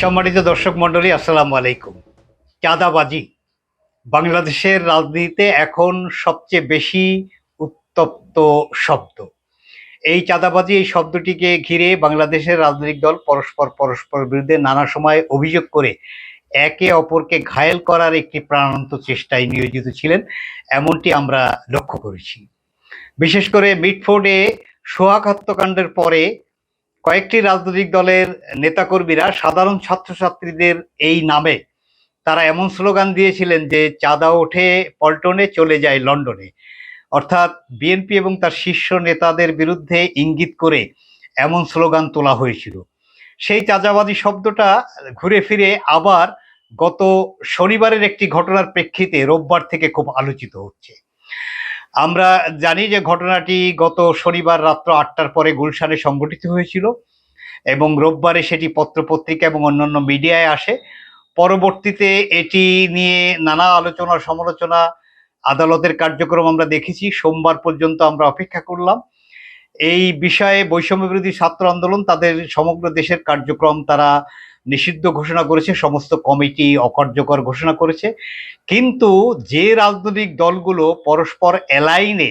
সম্মানিত দর্শক মন্ডলী আসসালামু আলাইকুম। চাঁদাবাজি বাংলাদেশের রাজনীতিতে এখন সবচেয়ে বেশি উত্তপ্ত শব্দ। এই চাঁদাবাজি, এই শব্দটিকে ঘিরে বাংলাদেশের রাজনৈতিক দল পরস্পর পরস্পর বিরুদ্ধে নানা সময় অভিযোগ করে একে অপরকে ঘায়েল করার একটি প্রাণান্ত চেষ্টায় নিয়োজিত ছিলেন। এমনটি আমরা লক্ষ্য করেছি। বিশেষ করে মিটফোর্ডে সোহাগ হত্যাকাণ্ডের পরে কয়েকটি রাজনৈতিক দলের নেতাকর্মীরা সাধারণ ছাত্রছাত্রীদের এই নামে তারা এমন স্লোগান দিয়েছিলেন যে চাঁদা ওঠে পল্টনে, চলে যায় লন্ডনে। অর্থাৎ বিএনপি এবং তার শীর্ষ নেতাদের বিরুদ্ধে ইঙ্গিত করে এমন স্লোগান তোলা হয়েছিল। সেই চাঁদাবাজি শব্দটা ঘুরে ফিরে আবার গত শনিবারের একটি ঘটনার প্রেক্ষিতে রোববার থেকে খুব আলোচিত হচ্ছে। আমরা জানি যে ঘটনাটি গত শনিবার রাত্র আটটার পরে গুলশানে সংঘটিত হয়েছিল এবং রোববারে সেটি পত্রপত্রিকা এবং অন্যান্য মিডিয়ায় আসে। পরবর্তীতে এটি নিয়ে নানা আলোচনা, সমালোচনা, আদালতের কার্যক্রম আমরা দেখেছি। সোমবার পর্যন্ত আমরা অপেক্ষা করলাম। এই বিষয়ে বৈষম্য বিরোধী ছাত্র আন্দোলন তাদের সমগ্র দেশের কার্যক্রম তারা নিষিদ্ধ ঘোষণা করেছে, সমস্ত কমিটি অকার্যকর ঘোষণা করেছে। কিন্তু যে রাজনৈতিক দলগুলো পরস্পর এলাইনে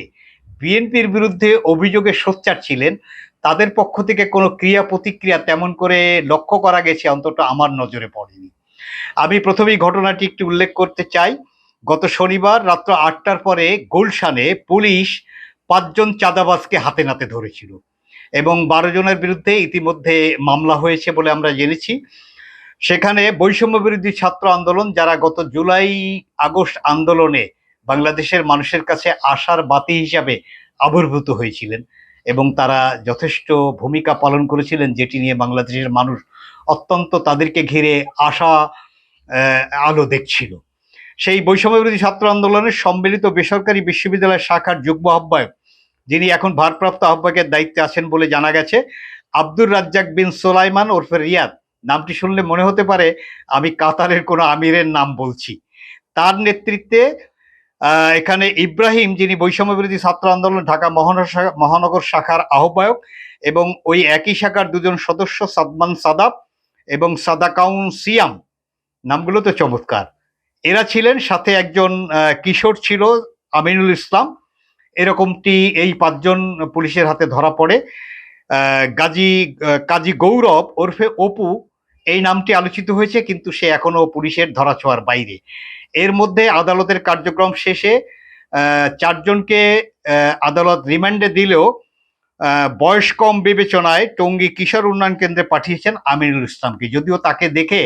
বিএনপির বিরুদ্ধে অভিযোগে সোচ্চার ছিলেন, তাদের পক্ষ থেকে কোনো ক্রিয়া প্রতিক্রিয়া তেমন করে লক্ষ্য করা গেছে, অন্তত আমার নজরে পড়েনি। আমি প্রথমেই ঘটনাটি একটু উল্লেখ করতে চাই। গত শনিবার রাত্র আটটার পরে গুলশানে পুলিশ পাঁচজন চাঁদাবাজকে হাতে নাতে ধরেছিল। এবং বারো জনের বিরুদ্ধে ইতিমধ্যে মামলা হয়েছে বলে আমরা জেনেছি। সেখানে বৈষম্য বিরোধী ছাত্র আন্দোলন, যারা গত জুলাই আগস্ট আন্দোলনে বাংলাদেশের মানুষের কাছে আশার বাতি হিসাবে আবির্ভূত হয়েছিলেন এবং তারা যথেষ্ট ভূমিকা পালন করেছিলেন যেটি নিয়ে বাংলাদেশের মানুষ অত্যন্ত তাদেরকে ঘিরে আশা আলো দেখছিল। সেই বৈষম্য বিরোধী ছাত্র আন্দোলনের সম্মিলিত বেসরকারি বিশ্ববিদ্যালয় শাখার যুগ্ম আহ্বায়ক যিনি এখন ভারপ্রাপ্ত আহ্বায়কের দায়িত্বে আছেন বলে জানা গেছে। আব্দুর রাজ্জাক বিন সোলাইমান ওরফে রিয়াদ, নামটি শুনলে মনে হতে পারে আমি কাতারের কোনো আমিরের নাম বলছি। তার নেতৃত্বে এখানে ইব্রাহিম যিনি বৈষম্য বিরোধী ছাত্র আন্দোলন, ঢাকা মহানগর শাখার আহ্বায়ক এবং ওই একই শাখার দুজন সদস্য সাদমান সাদাব এবং সাদাকাউন সিয়াম নামগুলো তো চমৎকার। এরা ছিলেন, সাথে একজন কিশোর ছিল আমিনুল ইসলাম। এরকমটি এই পাঁচজন পুলিশের হাতে ধরা পড়ে। গাজী কাজী গৌরব ওরফে অপু এই নামটি আলোচিত হয়েছে, কিন্তু সে এখনও পুলিশের ধরাছোঁয়ার বাইরে। এর মধ্যে আদালতের কার্যক্রম শেষে চারজনকে আদালত রিমান্ডে দিলেও বয়স কম বিবেচনায় টঙ্গী কিশোর উন্নয়ন কেন্দ্রে পাঠিয়েছেন আমিনুল ইসলামকে। যদিও তাকে দেখে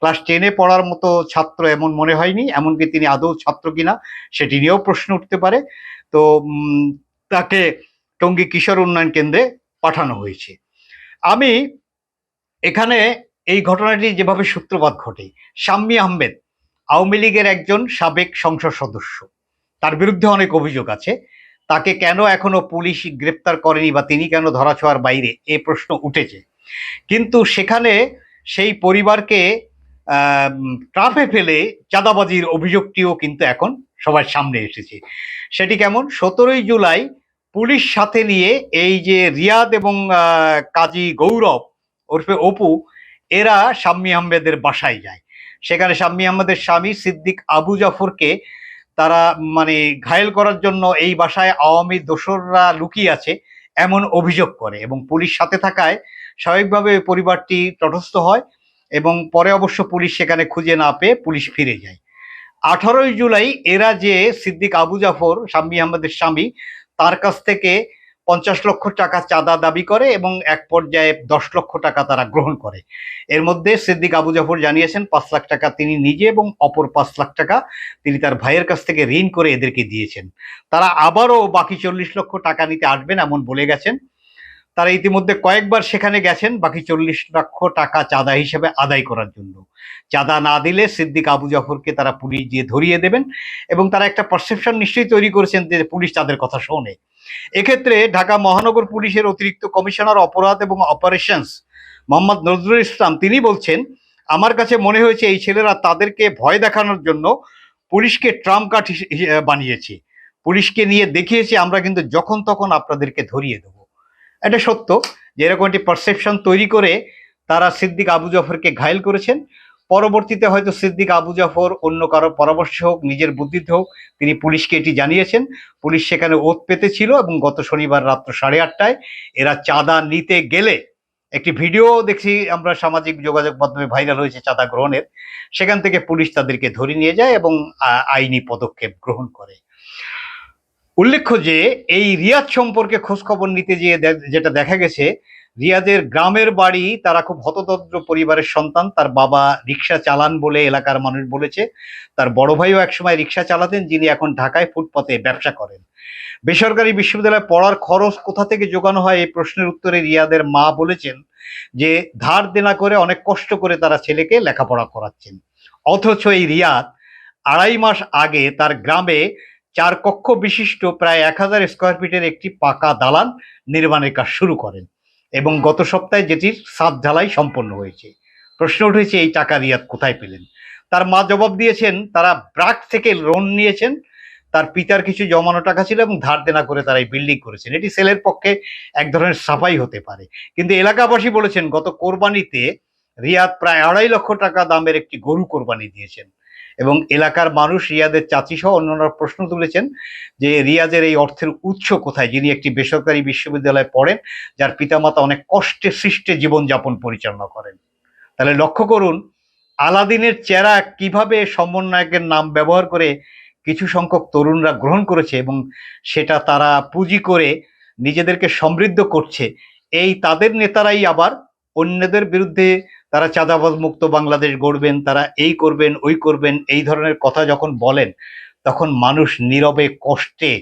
ক্লাস টেনে পড়ার মতো ছাত্র এমন মনে হয়নি, এমনকি তিনি আদৌ ছাত্র কিনা সেটি নিয়েও প্রশ্ন উঠতে পারে। তো তাকে টঙ্গী কিশোর উন্নয়ন কেন্দ্রে পাঠানো হয়েছে। আমি এখানে এই ঘটনাটি যেভাবে সূত্রপাত ঘটে, শাম্মী আহমেদ আওয়ামী লীগের একজন সাবেক সংসদ সদস্য, তার বিরুদ্ধে অনেক অভিযোগ আছে। তাকে কেন এখনও পুলিশ গ্রেপ্তার করেনি বা তিনি কেন ধরাছোঁয়ার বাইরে, এ প্রশ্ন উঠেছে। কিন্তু সেখানে সেই পরিবারকে ট্রাফে ফেলে চাঁদাবাজির অভিযোগটিও কিন্তু এখন সবার সামনে এসেছে। সেটি কেমন? সতেরোই জুলাই পুলিশ সাথে নিয়ে এই যে রিয়াদ এবং কাজী গৌরব ওরফে অপু, এরা শাম্মী আহমেদের বাসায় যায়। সেখানে শাম্মী আহমেদের স্বামী সিদ্দিক আবু জাফরকে তারা মানে ঘায়েল করার জন্য এই বাসায় আওয়ামী দোসররা লুকিয়ে আছে এমন অভিযোগ করে এবং পুলিশ সাথে থাকায় স্বাভাবিকভাবে পরিবারটি তটস্থ হয়। এবং পরে অবশ্য পুলিশ সেখানে খুঁজে না পেয়ে পুলিশ ফিরে যায়। আঠারোই জুলাই এরা যে সিদ্দিক আবু জাফর, শাম্মী আহমেদের স্বামী, তার কাছ থেকে পঞ্চাশ লক্ষ টাকা চাঁদা দাবি করে এবং এক পর্যায়ে দশ লক্ষ টাকা তারা গ্রহণ করে। এর মধ্যে সিদ্দিক আবু জাফর জানিয়েছেন, পাঁচ লাখ টাকা তিনি নিজে এবং অপর পাঁচ লাখ টাকা তিনি তার ভাইয়ের কাছ থেকে ঋণ করে এদেরকে দিয়েছেন। তারা আবারও বাকি চল্লিশ লক্ষ টাকা নিতে আসবেন এমন বলে গেছেন। তারা ইতিমধ্যে কয়েকবার সেখানে গেছেন, বাকি চল্লিশ লক্ষ টাকা চাঁদা হিসেবে আদায় করার জন্য। চাঁদা না দিলে সিদ্দিক আবু জাফরকে তারা পুলিশ দিয়ে ধরিয়ে দেবেন এবং তারা একটা পারসেপশন নিশ্চয়ই তৈরি করেছেন যে পুলিশ তাদের কথা শোনে। এক্ষেত্রে ঢাকা মহানগর পুলিশের অতিরিক্ত কমিশনার অপরাধ এবং অপারেশনস মোহাম্মদ নজরুল ইসলাম, তিনি বলছেন, আমার কাছে মনে হয়েছে এই ছেলেরা তাদেরকে ভয় দেখানোর জন্য পুলিশকে ট্রাম্প কার্ড বানিয়েছে। পুলিশকে নিয়ে দেখিয়েছে, আমরা কিন্তু যখন তখন আপনাদেরকে ধরিয়ে দেবো। এটা সত্য যে এরকম একটি পারসেপশন তৈরি করে তারা সিদ্দিক আবু জাফরকে ঘায়েল করেছেন। পরবর্তীতে হয়তো সিদ্দিক আবু জাফর অন্য কারও পরামর্শ হোক, নিজের বুদ্ধিতে হোক, তিনি পুলিশকে এটি জানিয়েছেন। পুলিশ সেখানে ওত পেতে ছিল এবং গত শনিবার রাত্র সাড়ে আটটায় এরা চাঁদা নিতে গেলে একটি ভিডিও দেখছি আমরা সামাজিক যোগাযোগ মাধ্যমে ভাইরাল হয়েছে চাঁদা গ্রহণের। সেখান থেকে পুলিশ তাদেরকে ধরে নিয়ে যায় এবং আইনি পদক্ষেপ গ্রহণ করে। উল্লেখ্য যে, এই রিয়াদ সম্পর্কে খোঁজ খবর নিতে গিয়ে যেটা দেখা গেছে রিয়াদের গ্রামের বাড়ি, তারা খুব হতদরিদ্র পরিবারের সন্তান, তার বাবা রিক্সা চালান বলে এলাকার মানুষ বলেছে। তার বড় ভাইও একসময় রিক্সা চালাতেন, যিনি এখন ঢাকায় ফুটপাতে ব্যবসা করেন। বেসরকারি বিশ্ববিদ্যালয়ে পড়ার খরচ কোথা থেকে যোগানো হয়, এই প্রশ্নের উত্তরে রিয়াদের মা বলেছেন যে, ধার দেনা করে অনেক কষ্ট করে তারা ছেলেকে লেখাপড়া করাচ্ছেন। অথচ এই রিয়াদ আড়াই মাস আগে তার গ্রামে চার কক্ষ বিশিষ্ট প্রায় এক হাজার স্কোয়ার ফিটের একটি পাকা দালান নির্মাণের কাজ শুরু করেন এবং গত সপ্তাহে যেটির সাত ঢালাই সম্পন্ন হয়েছে। প্রশ্ন উঠেছে, এই টাকা রিয়াদ কোথায় পেলেন? তার মা জবাব দিয়েছেন, তারা ব্রাক থেকে লোন নিয়েছেন, তার পিতার কিছু জমানো টাকা ছিল এবং ধার দেনা করে তারা এই বিল্ডিং করেছেন। এটি সেলের পক্ষে এক ধরনের সাফাই হতে পারে। কিন্তু এলাকাবাসী বলেছেন, গত কোরবানিতে রিয়াদ প্রায় আড়াই লক্ষ টাকা দামের একটি গরু কোরবানি দিয়েছেন। এবং এলাকার মানুষ রিয়াদের চাচি সহ অন্যান্য প্রশ্ন তুলেছেন যে রিয়াদের এই অর্থের উৎস কোথায়? যিনি একটি বেসরকারি বিশ্ববিদ্যালয়ে পড়েন, যার পিতামাতা অনেক কষ্টে সৃষ্টে জীবনযাপন পরিচালনা করেন। তাহলে লক্ষ্য করুন, আলাদিনের চেরা কীভাবে সমন্বয়কের নাম ব্যবহার করে কিছু সংখ্যক তরুণরা গ্রহণ করেছে এবং সেটা তারা পুঁজি করে নিজেদেরকে সমৃদ্ধ করছে, এই তাদের নেতারাই আবার অন্যদের বিরুদ্ধে তারা চাঁদাবাজ মুক্ত বাংলাদেশ গড়বেন, তারা এই করবেন, ওই করবেন, এই ধরনের কথা যখন বলেন, তখন মানুষ নীরবে, কষ্টে,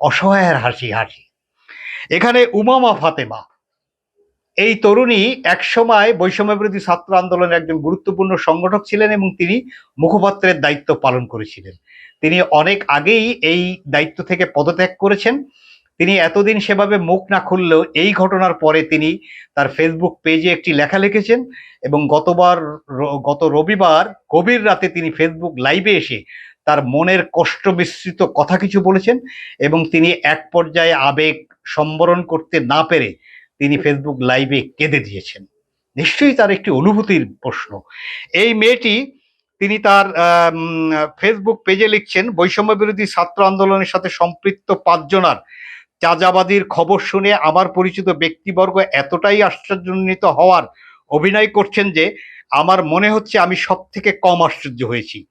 অসহায়ের হাসি হাসি। এখানে উমামা ফাতেমা। এই তরুণী একসময় বৈষম্য বিরোধী ছাত্র আন্দোলনের একজন গুরুত্বপূর্ণ সংগঠক ছিলেন এবং তিনি মুখপাত্রের দায়িত্ব পালন করেছিলেন। তিনি অনেক আগেই এই দায়িত্ব থেকে পদত্যাগ করেছেন। তিনি এতদিন সেভাবে মুখ না খুললেও এই ঘটনার পরে তিনি তার ফেসবুক পেজে একটি লেখা লিখেছেন এবং গতবার গত রবিবার গভীর রাতে তিনি ফেসবুক লাইভে এসে তার মনের কষ্ট মিশ্রিত কথা কিছু বলেছেন এবং তিনি এক পর্যায়ে আবেগ সম্বরণ করতে না পেরে তিনি ফেসবুক লাইভে কেঁদে দিয়েছেন। নিশ্চয়ই তার একটি অনুভূতির প্রশ্ন। এই মেয়েটি তিনি তার ফেসবুক পেজে লিখছেন বৈষম্য বিরোধী ছাত্র আন্দোলনের সাথে সম্পৃক্ত পাঁচজনার চাঁদাবাদির খবর শুনে আমার পরিচিত ব্যক্তিবর্গ এতটাই আশ্চর্যান্বিত হওয়ার অভিনয় করছেন যে আমার মনে হচ্ছে আমি সব থেকে কম আশ্চর্য হয়েছি।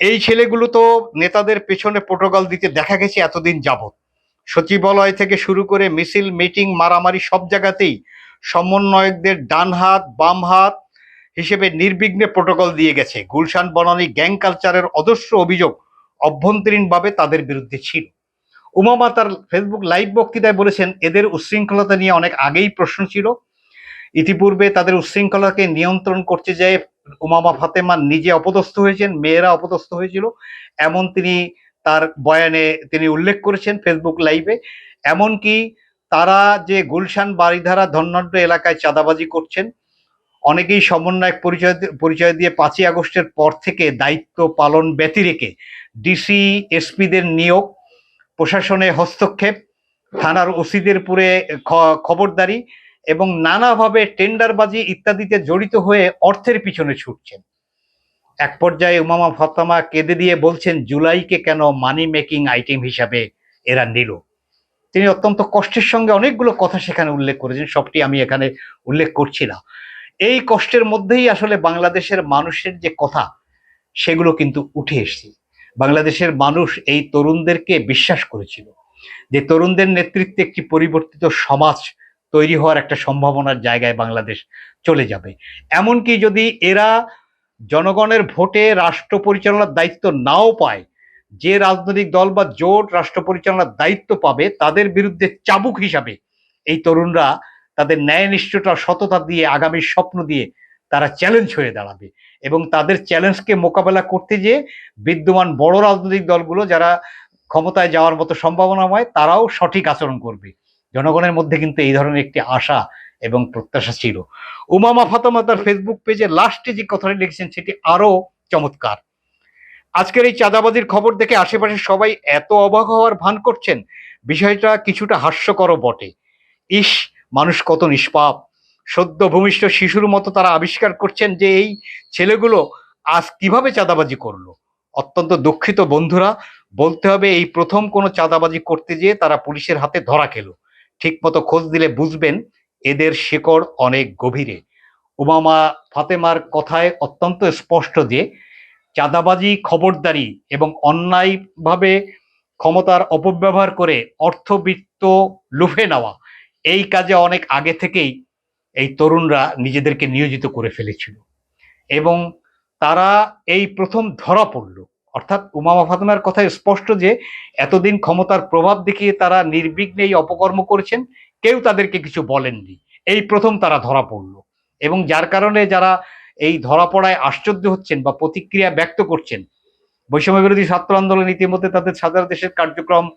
এই ছেলেগুলো তো নেতাদের পেছনে প্রোটোকল দিতে দেখা গেছে এতদিন যাবৎ। সচিবালয় থেকে শুরু করে মিছিল, মিটিং, মারামারি সব জায়গাতেই সমন্বয়কদের ডান হাত, বাম হাত হিসেবে নির্বিঘ্নে প্রোটোকল দিয়ে গেছে। গুলশান, বনানী, গ্যাং কালচারের অজস্র অভিযোগ অভ্যন্তরীণভাবে তাদের বিরুদ্ধে ছিল। উমামা তার ফেসবুক লাইভ বক্তৃতায় বলেছেন, এদের উচ্ছৃঙ্খলতা নিয়ে অনেক আগেই প্রশ্ন ছিল। ইতিপূর্বে তাদের উশৃঙ্খলাকে নিয়ন্ত্রণ করতে যেয়ে উমামা ফাতেমা নিজে অপদস্থ হয়েছেন, মেয়েরা অপদস্থ হয়েছিল। এমন তিনি তার বয়ানে তিনি উল্লেখ করেছেন ফেসবুক লাইভে এমনকি তারা যে গুলশান বাড়িধারা ধন্যাঢ্য এলাকায় চাঁদাবাজি করছেন, অনেকেই সমন্বয়ক পরিচয় পরিচয় দিয়ে পাঁচই আগস্টের পর থেকে দায়িত্ব পালন ব্যতিরেকে। ডিসি এসপিদের নিয়োগ প্রশাসনে হস্তক্ষেপ, থানার ওসিদের পুরে খবরদারি এবং নানাভাবে টেন্ডারবাজি ইত্যাদিতে জড়িত হয়ে অর্থের পিছনে ছুটছেন। এক পর্যায়ে উমামা ফাতামা কেঁদে দিয়ে বলছেন, জুলাইকে কেন মানি মেকিং আইটেম হিসাবে এরা নিল? তিনি অত্যন্ত কষ্টের সঙ্গে অনেকগুলো কথা সেখানে উল্লেখ করেছেন, সবটি আমি এখানে উল্লেখ করছি না। এই কষ্টের মধ্যেই আসলে বাংলাদেশের মানুষের যে কথা, সেগুলো কিন্তু উঠে এসেছে। বাংলাদেশের মানুষ এই তরুণদেরকে বিশ্বাস করেছিল যে তরুণদের নেতৃত্বে একটি পরিবর্তিত সমাজ তৈরি হওয়ার একটা সম্ভাবনার জায়গায় বাংলাদেশ চলে যাবে। এমনকি যদি এরা জনগণের ভোটে রাষ্ট্র পরিচালনার দায়িত্ব নাও পায়, যে রাজনৈতিক দল বা জোট রাষ্ট্র পরিচালনার দায়িত্ব পাবে, তাদের বিরুদ্ধে চাবুক হিসাবে এই তরুণরা তাদের ন্যায় ন্যায়নিষ্ঠতা, সততা দিয়ে আগামীর স্বপ্ন দিয়ে তারা চ্যালেঞ্জ হয়ে দাঁড়াবে। এবং তাদের চ্যালেঞ্জকে মোকাবেলা করতে যে বিদ্যমান বড় রাজনৈতিক দলগুলো যারা ক্ষমতায় যাওয়ার মতো সম্ভাবনা হয় তারাও সঠিক আচরণ করবে। জনগণের মধ্যে কিন্তু এই ধরনের একটি আশা এবং প্রত্যাশা ছিল। উমামা ফাতেমা তার ফেসবুক পেজে লাস্টে যে কথাটি লিখেছেন, সেটি আরও চমৎকার। আজকের এই চাঁদাবাজির খবর দেখে আশেপাশে সবাই এত অবাক হওয়ার ভান করছেন। বিষয়টা কিছুটা হাস্যকরও বটে। ইস, মানুষ কত নিষ্পাপ। সদ্য ভূমিষ্ঠ শিশুর মতো তারা আবিষ্কার করছেন যে এই ছেলেগুলো আজ কীভাবে চাঁদাবাজি করল। অত্যন্ত দুঃখিত বন্ধুরা, বলতে হবে এই প্রথম কোনো চাঁদাবাজি করতে যেয়ে তারা পুলিশের হাতে ধরা খেলো। ঠিক মতো খোঁজ দিলে বুঝবেন এদের শেকড় অনেক গভীরে। উমামা ফাতেমার কথায় অত্যন্ত স্পষ্ট যে চাঁদাবাজি খবরদারি এবং অন্যায়ভাবে ক্ষমতার অপব্যবহার করে অর্থবিত্ত লুফে নেওয়া, এই কাজে অনেক আগে থেকেই এই তরুণরা নিজেদেরকে নিয়োজিত করে ফেলেছিল। এবং তারা এই প্রথম ধরা পড়ল। অর্থাৎ উমামা ফাতেমার কথা স্পষ্ট যে, এতদিন ক্ষমতার প্রভাব দেখিয়ে তারা নির্বিঘ্নে এই অপকর্ম করেছেন, কেউ তাদেরকে কিছু বলেননি। এই প্রথম তারা ধরা পড়ল। এবং যার কারণে যারা এই ধরা পড়ায় আশ্চর্য হচ্ছেন বা প্রতিক্রিয়া ব্যক্ত করছেন বৈষম্য বিরোধী ছাত্র আন্দোলন ইতিমধ্যে তাদের সাধারণ দেশের কার্যক্রম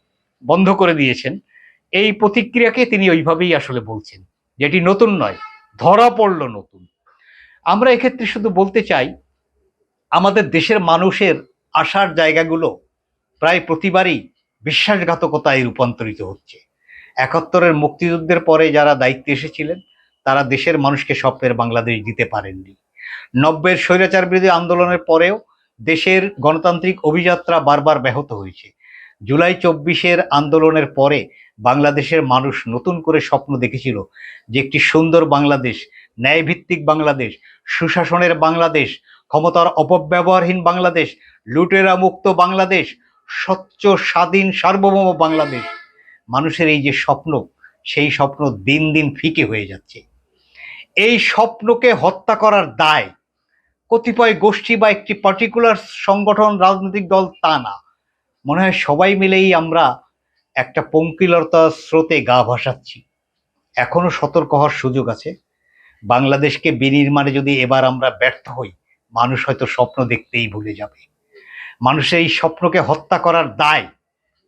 বন্ধ করে দিয়েছেন, এই প্রতিক্রিয়াকে তিনি ওইভাবেই আসলে বলছেন। যেটি নতুন নয়, ধরা পড়ল নতুন। আমরা এক্ষেত্রে শুধু বলতে চাই, আমাদের দেশের মানুষের আসার জায়গাগুলো প্রায় প্রতিবারই বিশ্বাসঘাতকতায় রূপান্তরিত হচ্ছে। একাত্তরের মুক্তিযুদ্ধের পরে যারা দায়িত্বে এসেছিলেন, তারা দেশের মানুষকে স্বপ্নের বাংলাদেশ দিতে পারেননি। নব্বের স্বৈরাচার বিরোধী আন্দোলনের পরেও দেশের গণতান্ত্রিক অভিযাত্রা বারবার ব্যাহত হয়েছে। জুলাই চব্বিশের আন্দোলনের পরে বাংলাদেশের মানুষ নতুন করে স্বপ্ন দেখেছিল যে একটি সুন্দর বাংলাদেশ, ন্যায়ভিত্তিক বাংলাদেশ, সুশাসনের বাংলাদেশ, ক্ষমতার অপব্যবহারহীন বাংলাদেশ, লুটেরা মুক্ত বাংলাদেশ, স্বচ্ছ, স্বাধীন, সার্বভৌম বাংলাদেশ। মানুষের এই যে স্বপ্ন, সেই স্বপ্ন দিন দিন ফিকে হয়ে যাচ্ছে। এই স্বপ্নকে হত্যা করার দায় কতিপয় গোষ্ঠী বা একটি পার্টিকুলার সংগঠন, রাজনৈতিক দল তা না। মনে হয় সবাই মিলেই আমরা একটা পঙ্কিলতা স্রোতে গা ভাসাচ্ছি। এখনও সতর্ক হওয়ার সুযোগ আছে। বাংলাদেশকে বিনির্মাণে যদি এবার আমরা ব্যর্থ হই, মানুষ হয়তো স্বপ্ন দেখতেই ভুলে যাবে। মানুষের এই স্বপ্নকে হত্যা করার দায়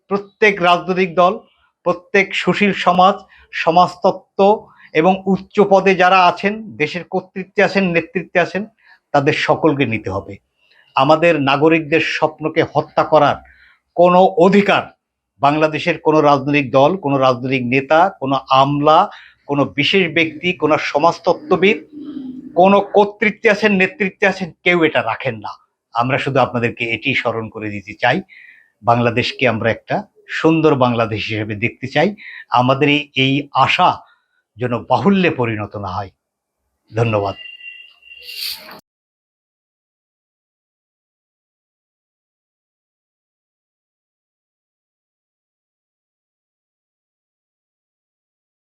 প্রত্যেক রাজনৈতিক দল, প্রত্যেক সুশীল সমাজ, সমাজতত্ত্ব এবং উচ্চ পদে যারা আছেন, দেশের কর্তৃত্বে আছেন, নেতৃত্বে আছেন, তাদের সকলকে নিতে হবে। আমাদের নাগরিকদের স্বপ্নকে হত্যা করার কোনো অধিকার বাংলাদেশের কোনো রাজনৈতিক দল, কোনো রাজনৈতিক নেতা, কোনো আমলা, কোনো বিশেষ ব্যক্তি, কোনো সমাজতত্ত্ববিদ, কোনো কর্তৃত্বে আছেন, নেতৃত্বে আছেন, কেউ এটা রাখেন না। আমরা শুধু আপনাদেরকে এটি স্মরণ করে দিতে চাই, বাংলাদেশকে আমরা একটা সুন্দর বাংলাদেশ হিসেবে দেখতে চাই। আমাদের এই- আশা যেন বাহুল্যে পরিণত না হয়। ধন্যবাদ।